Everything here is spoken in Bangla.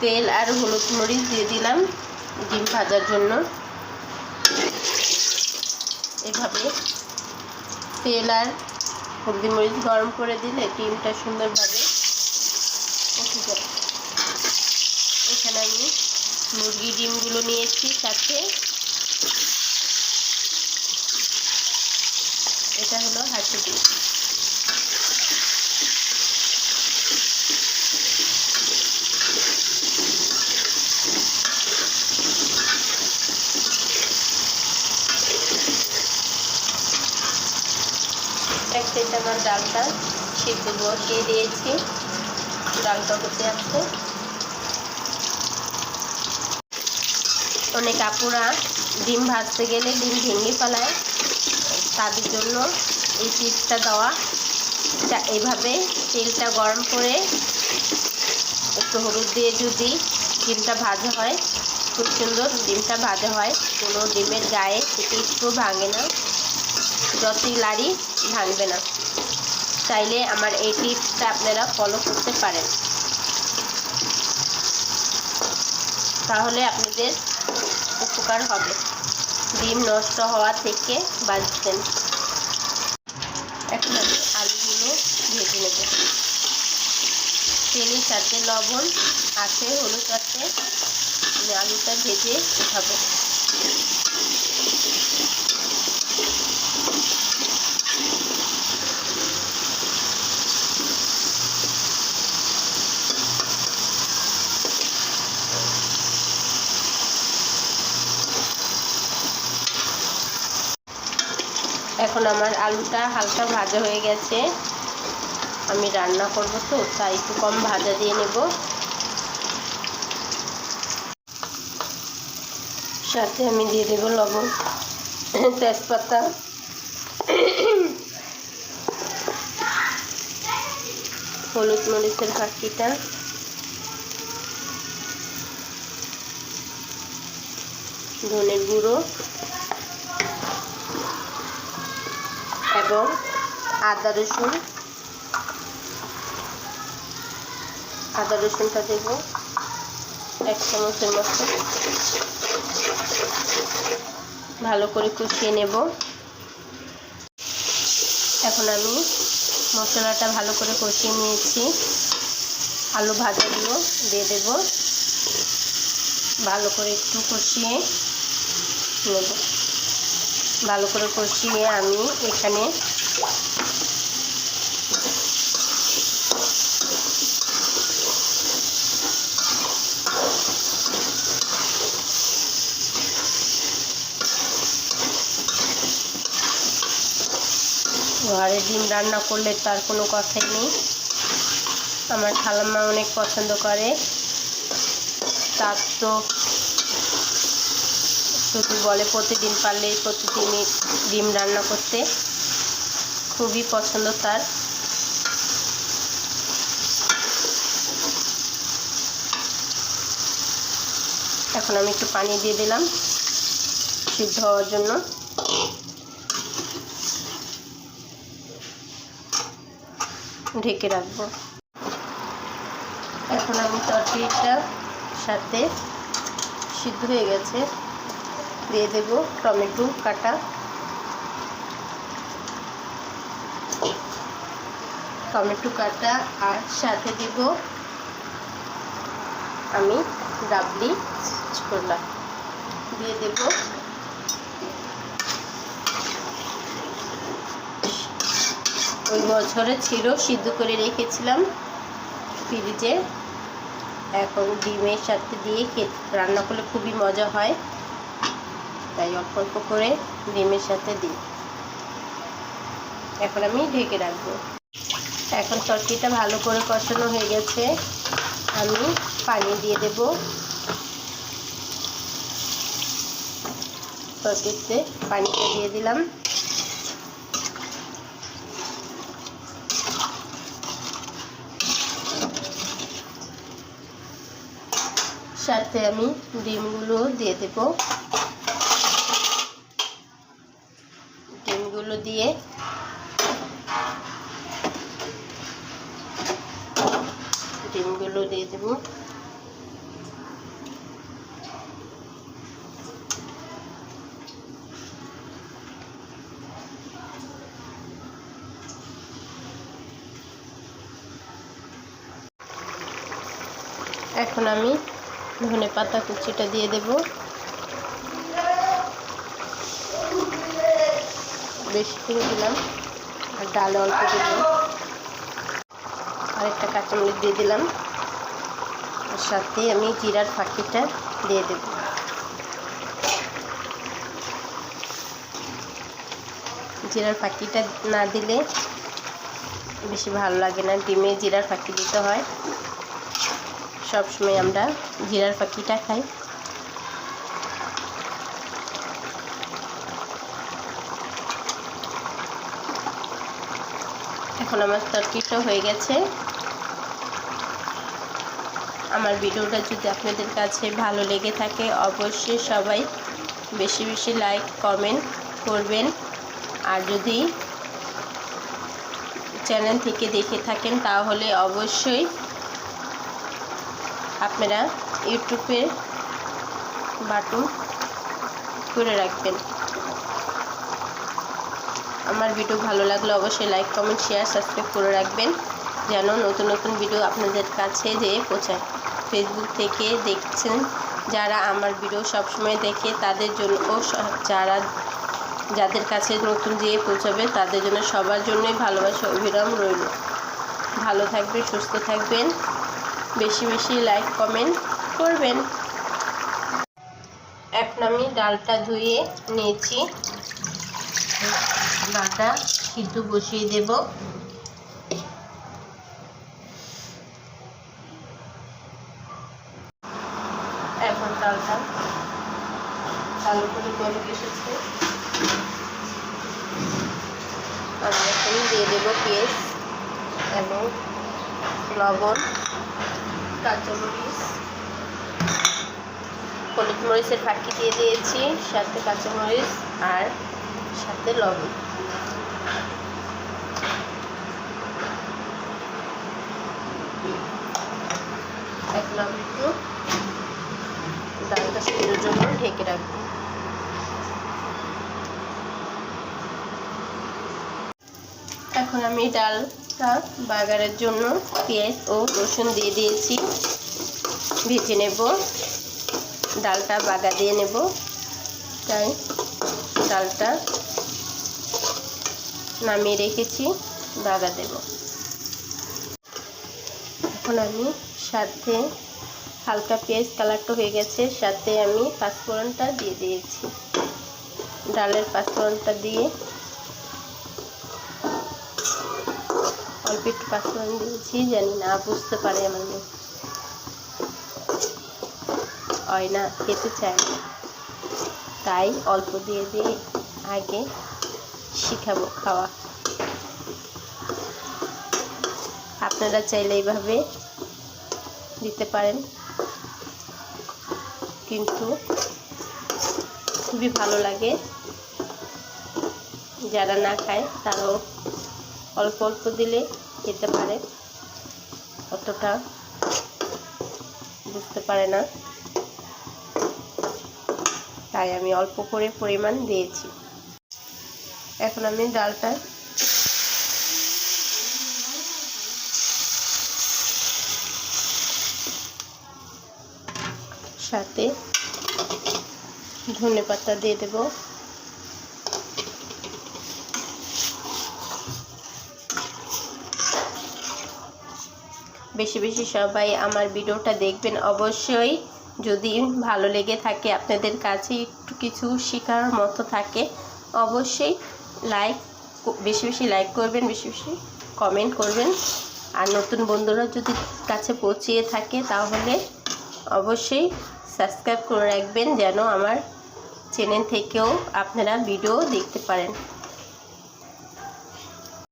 তেল আর হলুদ মরিচ দিয়ে দিলাম ডিম ভাজার জন্য। এভাবে তেল আর হলদি মরিচ গরম করে দিলে ডিমটা সুন্দরভাবে এখানে আমি মুরগি ডিমগুলো নিয়েছি সাথে। এটা হলো হাঁসি ডিম। সাইড আমার ডালটা সিদ্ধ বসিয়ে দিয়েছি। ডালটা করতে আসছে। অনেক আপুরা ডিম ভাজতে গেলে ডিম ভেঙে ফেলায়। তাদের জন্য এই টিপসটা দেওয়া। তা এইভাবে তেলটা গরম করে একটু হলুদ দিয়ে যদি ডিমটা ভাজা হয়, খুব সুন্দর ডিমটা ভাজা হয়। কোনো ডিমের গায়ে থেকে একটু ভাঙে না। যতই লাড়ি ভাঙবে না। চাইলে আমার এই টিপসটা আপনারা ফলো করতে পারেন। তাহলে আপনাদের উপকার হবে। ডিম নষ্ট হওয়া থেকে বাঁচবেন। এখন আমি আলুগুলো ভেজে নেব। তেলের সাথে লবণ, আছে হলুদ আছে। আলুটা ভেজে উঠাবো। এখন আমার আলুটা হালকা ভাজা হয়ে গেছে। আমি রান্না করব তো, তাই একটু কম ভাজা দিয়ে নেব। সাথে আমি দিয়ে দেবো লবণ, তেজপাতা। হলুদ মরিচের ফাঁকিটা ধনের গুঁড়ো। এবং আদা রসুন। আদা রসুনটা দেব এক চামচের মতো। ভালো করে কষিয়ে নেব। এখন আমি মশলাটা ভালো করে কষিয়ে নিয়েছি। আলু ভাজাগুলো দিয়ে দেব। ভালো করে একটু কষিয়ে নেব। ভালো করে কষিয়ে আমি এখানে ঘরে ডিম রান্না করলে তার কোনো কথাই নেই। আমার খালাম্মা অনেক পছন্দ করে। তার তো শুধু বলে প্রতিদিন পারলে প্রতিদিনই ডিম রান্না করতে। খুবই পছন্দ তার। এখন আমি একটু পানি দিয়ে দিলাম সিদ্ধ হওয়ার জন্য। ঢেকে রাখব। এখন আমি তরকারিটা সাথে সিদ্ধ হয়ে গেছে। দিয়ে দেব টমেটো কাটা। টমেটো কাটা আর সাথে দেব আমি ডাবলি ছোলা। দিয়ে দেব। ওই বছরে ছিল, সিদ্ধ করে রেখেছিলাম ফ্রিজে। এখন ডিমের সাথে দিয়ে খেতে রান্না করলে খুবই মজা হয়। তাই অল্প অল্প করে ডিমের সাথে দিই। এখন আমি ঢেকে রাখব। এখন তরকারিটা ভালো করে কষানো হয়ে গেছে। আমি পানি দিয়ে দেব। তরকারিতে পানিটা দিয়ে দিলাম। সাথে আমি ডিমগুলো দিয়ে দেব। এগুলো দিয়ে। ডিমগুলো দিয়ে দেবো। এখন আমি ধনে পাতা কুচিটা দিয়ে দেবো। বেশি করে দিলাম। আর ডাল অল্প দিলাম। আরেকটা কাঁচামরিচ দিয়ে দিলাম। আর সাথে আমি জিরার ফাঁকিটা দিয়ে দেব। জিরার ফাঁকিটা না দিলে বেশি ভালো লাগে না। ডিমে জিরার ফাঁকি দিতে হয়। সবসময় আমরা জিরার পাখিটা খাই। এখন আমার তরকিটা হয়ে গেছে। আমার ভিডিওটা যদি আপনাদের কাছে ভালো লেগে থাকে, অবশ্যই সবাই বেশি বেশি লাইক কমেন্ট করবেন। আর যদি চ্যানেল থেকে দেখে থাকেন, তাহলে অবশ্যই আপনারা ইউটিউবে বাটন করে রাখবেন। আমার ভিডিও ভালো লাগলে অবশ্যই লাইক কমেন্ট শেয়ার সাবস্ক্রাইব করে রাখবেন, যেন নতুন নতুন ভিডিও আপনাদের কাছে যেয়ে পৌঁছায়। ফেসবুক থেকে দেখছেন যারা আমার ভিডিও সবসময় দেখে, তাদের জন্য ও যারা, যাদের কাছে নতুন যেয়ে পৌঁছাবে, তাদের জন্য সবার জন্যই ভালোবাসা অভিরাম রইল। ভালো থাকবেন, সুস্থ থাকবেন, বেশি বেশি লাইক কমেন্ট করবেন। এখন আমি ডালটা ধুয়ে নিয়েছি। ডালটা সিদ্ধ বসিয়ে দেব। এখন ডালটা ভালো করে গলে এসেছে। আমি এখন দিয়ে দেবো পেঁয়াজ এবং লবণ, কাঁচামরিচ। হলুদ মরিচের ফাঁকি দিয়ে দিয়েছি, সাথে কাঁচামরিচ আর সাথে লবণ। আমি একটু। ডালটা সিদ্ধর জন্য ঢেকে রাখব। এখন আমি ডালটা বাগারের জন্য পেঁয়াজ ও রসুন দিয়ে দিয়েছি। ভেজে নেব। ডালটা বাগা দিয়ে নেব। তাই ডালটা নামিয়ে রেখেছি, বাগা দেব। এখন আমি সাথে হালকা পেঁয়াজ কালারটা হয়ে গেছে, সাথে আমি পাঁচফোড়নটা দিয়ে দিয়েছি। ডালের পাঁচফোড়নটা দিয়ে অল্প একটু পাঁচফোড়ন দিয়েছি, জানি না, বুঝতে পারে আমার মেয়ে। হয় না, খেতে চায় তাই অল্প দিয়ে দিয়ে আগে শিখাবো খাওয়া। আপনারা চাইলে এইভাবে দিতে পারেন। কিন্তু খুবই ভালো লাগে। যারা না খায়, তারাও অল্প অল্প দিলে খেতে পারে। অতটা বুঝতে পারে না। তাই আমি অল্প করে পরিমাণ দিয়েছি। এখন আমি ডালটা সাথে ধনে পাতা দিয়ে দেব। বেশি বেশি সবাই আমার ভিডিওটা দেখবেন অবশ্যই। যদি ভালো লেগে থাকে, আপনাদের কাছে একটু কিছু শেখার মতো থাকে, অবশ্যই লাইক বেশি বেশি লাইক করবেন, বেশি বেশি কমেন্ট করবেন। আর নতুন বন্ধুরা যদি কাছে পৌঁছিয়ে থাকে, তাহলে অবশ্যই সাবস্ক্রাইব করে রাখবেন যেন আমার চ্যানেল থেকেও আপনারা ভিডিও দেখতে পারেন।